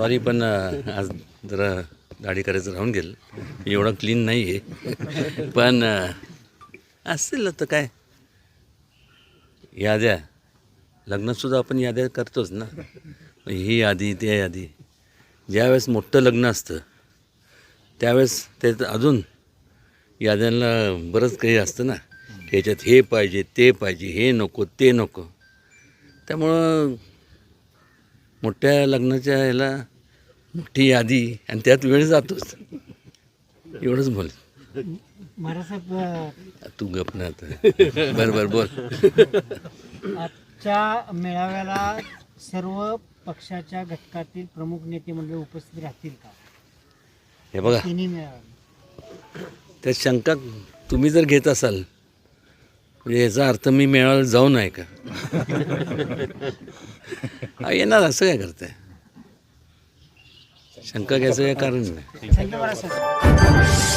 Sorry पण आज जरा दाढी करायचं राहून गेलं. मी एवढं क्लीन नाही आहे पण असेल तर काय? याद्या लग्नातसुद्धा आपण याद्या करतोच ना. ही यादी त्या यादी. ज्यावेळेस मोठं लग्न असतं त्यावेळेस ते अजून याद्यांना बरंच काही असतं ना. ह्याच्यात हे पाहिजे ते पाहिजे हे नको ते नको. त्यामुळं मोठ्या लग्नाच्या ह्याला मोठी यादी आणि त्यात वेळ जातोच. एवढंच बोल. तू गप ना बरं बरं बोल. आजच्या मेळाव्याला सर्व पक्षाच्या घटकातील प्रमुख नेते मंडळी उपस्थित राहतील का? हे बघा. तिन्ही त्यात शंका तुम्ही जर घेत असाल म्हणजे याचा अर्थ मी मेळाव्याला जाऊ नाही का? येणार असं काय करताय? शंका घ्यायचं काय कारण नाही थँक्यू महाराज साहेब